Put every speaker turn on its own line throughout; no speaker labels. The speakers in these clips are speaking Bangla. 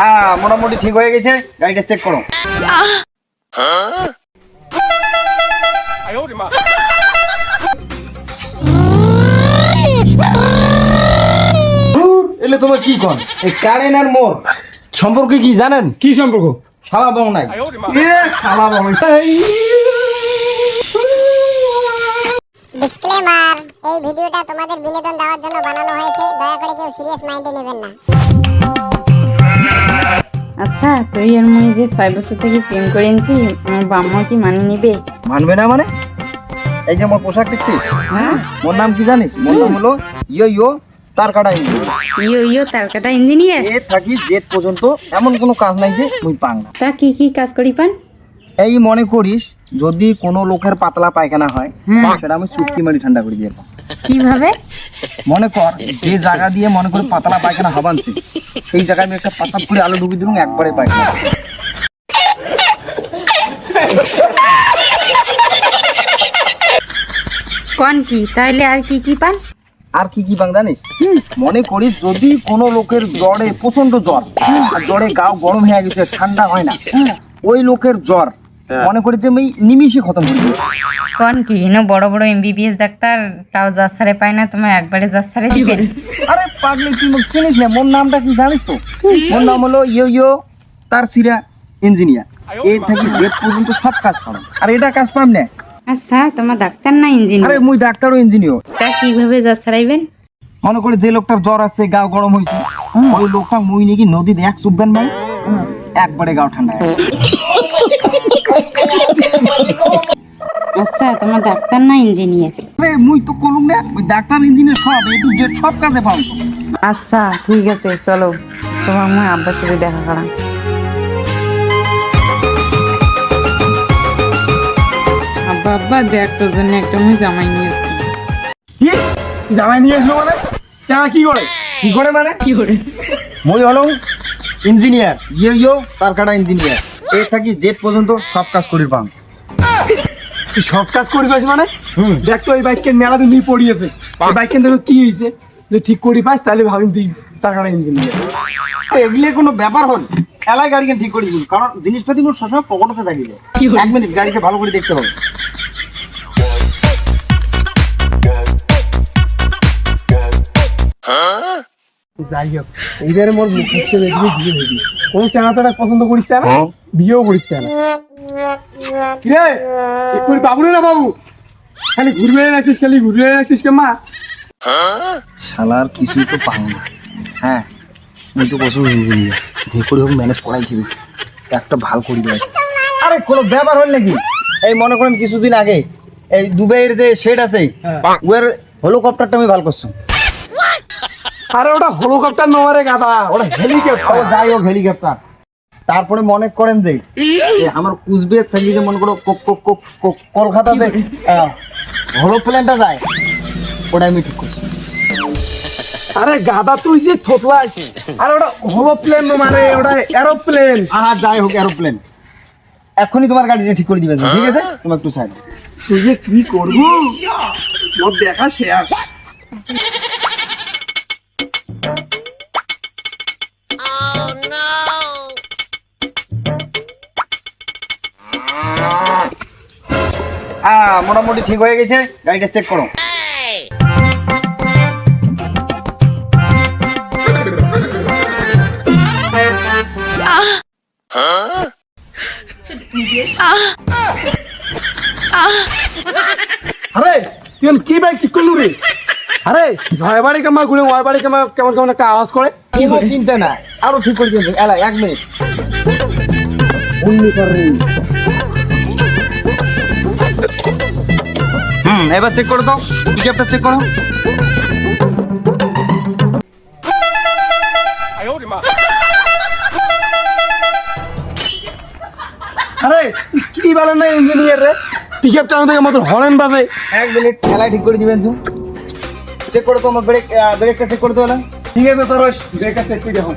হ্যাঁ মোটামুটি ঠিক হয়ে গেছে। গাড়িটা চেক করো। এলে তোমার কি কন এই কারেন আর মোর সম্পর্কে কি জানেন?
কি সম্পর্ক?
শালা বং নাই।
এ শালা বাবা
ডিসক্লেমার এই ভিডিওটা তোমাদের বিনোদন দেওয়ার জন্য বানানো হয়েছে। দয়া করে কেউ সিরিয়াস মাইন্ডে নেবেন না।
আচ্ছা তুই আর মুই যে ছয় বছর থেকে প্রেম করেছি আমার বাম্মা কি মানে নিবে?
মানবে না মানে? এই যে আমার পোশাক দেখছিস?
হ্যাঁ।
মোর নাম কি জানিস? মোর নাম হলো ইয়ো ইয়ো তার কাটা
ইয়ো ইয়ো তার কাটা ইঞ্জিনিয়ার?
এ থাকি জেট পর্যন্ত এমন কোনো কাজ নাই যে মুই পাং না।
তা কি কি কাজ করি পান?
এই মনে করিস যদি কোনো লোকের পাতলা পায়খানা হয় সেটা আমি চুটকি মারি ঠান্ডা করে দিয়ে।
কীভাবে?
মনে কর যে জায়গা দিয়ে মনে করি পাতলা পায়খানা হবানছে সেই জায়গায় আমি একটা পাসাপ করে আলু ডুবি দিলাম একবারে পায়খানা।
কোন কি? তাইলে আর কি কি পান?
আর কি কি পান জানিস? মনে করি যদি কোনো লোকের জ্বরে প্রচণ্ড জ্বর আর জ্বরে গাও গরম হয়ে গেছে ঠান্ডা হয় না ওই লোকের জ্বর মনে করি যে আমি নিমিশে খতম করে দেবো।
কোন কি এনে বড় বড় এমবিবিএস ডাক্তার তাও যার সারে পায় না তোমার একবারে যার সারে দিবেন
আরে পাগলি তুই মোক চিনিস না? মোর নামটা কি জানিস তো? মোর নাম হলো ইয়ো ইয়ো তার সিরা ইঞ্জিনিয়ার। এই থেকে জেট পর্যন্ত সব কাজ পাবো। আর এটা কাজ পাম না?
আচ্ছা তোমার ডাক্তার না ইঞ্জিনিয়ার?
আরে মুই ও ইঞ্জিনিয়ার।
তা কীভাবে যার সারাইবেন?
মনে করে যে লোকটার জ্বর আছে গাও গরম হয়েছে ওই লোকটা মুই নাকি নদীতে এক চুপবেন ভাই একবারে গাও ঠান্ডা।
আচ্ছা তোমার ডাক্তার না ইঞ্জিনিয়ার
আরে মুই তো কলুম না ওই ডাক্তার ইঞ্জিনিয়ার সব এ টু জেড সব কাজে পাবো।
আচ্ছা ঠিক আছে চলো। তোমার মুই আব্বার সাথে দেখা করা আব্বা আব্বা দেখ তোর জন্য একটা মুই জামাই নিয়েছি
জামাই নিয়ে এসলো মানে? জামাই কি করে?
কি করে মানে?
কি করে?
মই হলো ইঞ্জিনিয়ার ইয়ে ইয়ো তার কাটা ইঞ্জিনিয়ার এ থাকি জেড পর্যন্ত সব কাজ করি পাম।
তুই সব কাজ করি পাইস মানে?
হুম।
দেখ তো এই বাইকের মেলা দিন দিয়ে পড়িয়েছে। এই বাইকের দেখো কি হয়েছে যদি ঠিক করি পাইস তাহলে ভাবি তুই টাকাটা ইঞ্জিনিয়ার
এগুলো কোনো ব্যাপার হল এলাই গাড়িকে ঠিক করে দিন কারণ জিনিসপাতি গুলো সবসময় পকেটে থাকিবে এক মিনিট গাড়িকে ভালো করে দেখতে হবে।
যাই হোক এইবারে মোর মুখ হচ্ছে দেখবি বিয়ে হইবি পছন্দ করিস না? বিয়েও করিস না। কিরে? করি বাবু না বাবু? খালি ঘুরবে রাখিস খালি ঘুরবে রাখিস কে মা?
শালার কিছুই তো পাং না। হ্যাঁ আমি তো বছর ইঞ্জিনিয়ার যে করে হোক ম্যানেজ করাই দিবি একটা ভালো করি দেয় আরে কোনো ব্যাপার হল নাকি? এই মনে করেন কিছুদিন আগে এই দুবাইয়ের যে শেড আছে ওর হেলিকপ্টারটা আমি ভালো করছি।
আরে ওটা হেলিকপ্টার নমারে গাদা ওটা হেলিকপ্টার
যাই হোক হেলিকপ্টার তারপরে মনে করেন যে আমার কুচবিহার থেকে যে মনে করো কলকাতাতে হলো প্লেনটা যায় ওটা আমি ঠিক করছি।
আরে গাদা তুই যে থতলাস আরে ওটা হলো প্লেন মানে ওটা এরোপ্লেন
আর যাই হোক এরোপ্লেন এখনই তোমার গাড়িটা ঠিক করে দিবে ঠিক আছে? তোমার একটু সাইড
তুই যে কি করব? দেখা শেষ।
হ্যাঁ মোটামুটি ঠিক হয়ে গেছে। গাড়িটা চেক করো।
আরে তুই কি বাইক ঠিক করলু রে? আরে জয় বাড়ি কেমন ঘুরে ওয়ার বাড়ি কেমন কেমন কেমন একটা আওয়াজ করে?
কোনো চিন্তা না আরও ঠিক করে দিবেন এলা এক মিনিট। হুম এবার চেক করে দাও। পিকআপটা চেক করো।
আরে কি বলেন না ইঞ্জিনিয়ার রে? পিক আপ টানো থেকে মতো হরেন বাজে।
এক মিনিট এলাই ঠিক করে দিবেন শুন চেক করে তো আমার ব্রেক ব্রেকটা চেক করে তো এলা
ঠিক আছে তোর ব্রেকার চেক করে দেখো।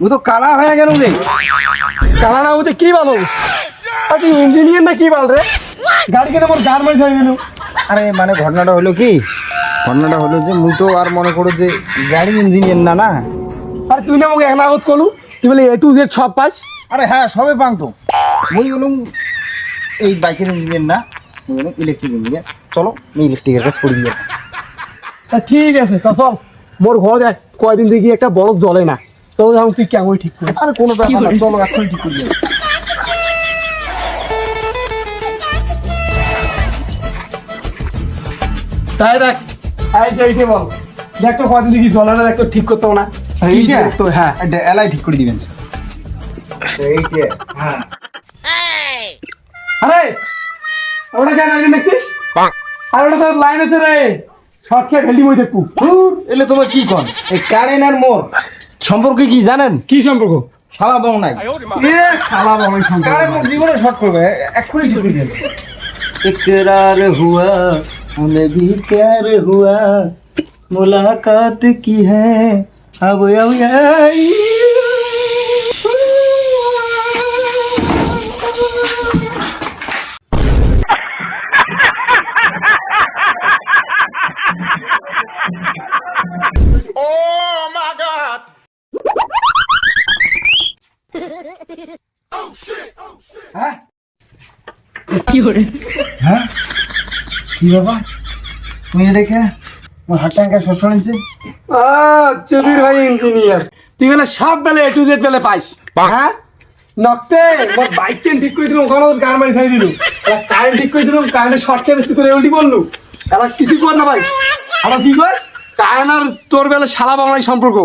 মু তো কালা হয়ে গেল রে।
কালা না হতে কি বলো আর তুই ইঞ্জিনিয়ার না কি বল রে? গাড়ি কেন গার মারি দিল।
আরে মানে ঘটনাটা হলো কি? ঘটনাটা হলো যে মুই তো আর মনে করো যে গাড়ির ইঞ্জিনিয়ার না না?
আর তুই না এক নাগত কলু তুই বলে এ টু জেড সব পাস।
আরে হ্যাঁ সবে পাং তো। মুই হলাম এই বাইকের ইঞ্জিনিয়ার না ইলেকট্রিক ইঞ্জিনিয়ার চলো আমি ইলেকট্রিকের কাজ করে। দিয়ে
ঠিক আছে তা চল। মোর ঘর দেখ কয়দিন দেখি একটা বরফ জ্বলে না। তো তুই কেমন ঠিক করিস?
আরে কোনো ব্যাপার না চলো এখন ঠিক করে
তাই দেখ এই যে এইটে বল। দেখ তো কয়দিন দেখি দেখ তো ঠিক করতে না। এই যে তো হ্যাঁ।
এলাই ঠিক করে দিবেন। হ্যাঁ।
আরে ওটা কেন আগে দেখছিস? আর ওটা তো লাইন আছে রে। শর্ট খেয়ে ভেন্ডি মই দেখব।
এলে তোমার কি কন? এই কারেন আর মোর। সম্পর্কে কি জানেন
কি সম্পর্ক
শালা বাউ নাই
এ শালা বাবাই সম্পর্ক
কারেন্ট মোর জীবনে শর্ট করবে এক্ষুনি ঠিক করে দিয়ে इकरार हुआ हमें भी प्यार हुआ मुलाकात की है अब अब आई হ্যাঁ? কি বাবা তুমি এটা কে? আমার হাত টাঙ্কা শোষণ নিচ্ছে
চুদির ভাই ইঞ্জিনিয়ার তুই বেলা সব বেলে এ টু জেড বেলে পাইস। হ্যাঁ? নকতে মোর বাইক কেন ঠিক করে দিলাম ওখানে ওর গান মারি ছাই দিলু কারেন্ট ঠিক করে দিলাম কারেন্টের শর্ট খেয়ে বেশি করে উল্টি বললু এবার কিছু কর না ভাই। কি কস কারেন্ট আর তোর বেলা শালা বাংলায় সম্পর্ক।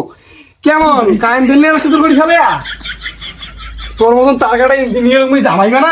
কেমন? কারেন্ট দিলে আর করে ফেলে তোর মতন তার কাটা ইঞ্জিনিয়ার মুই জামাই বলো।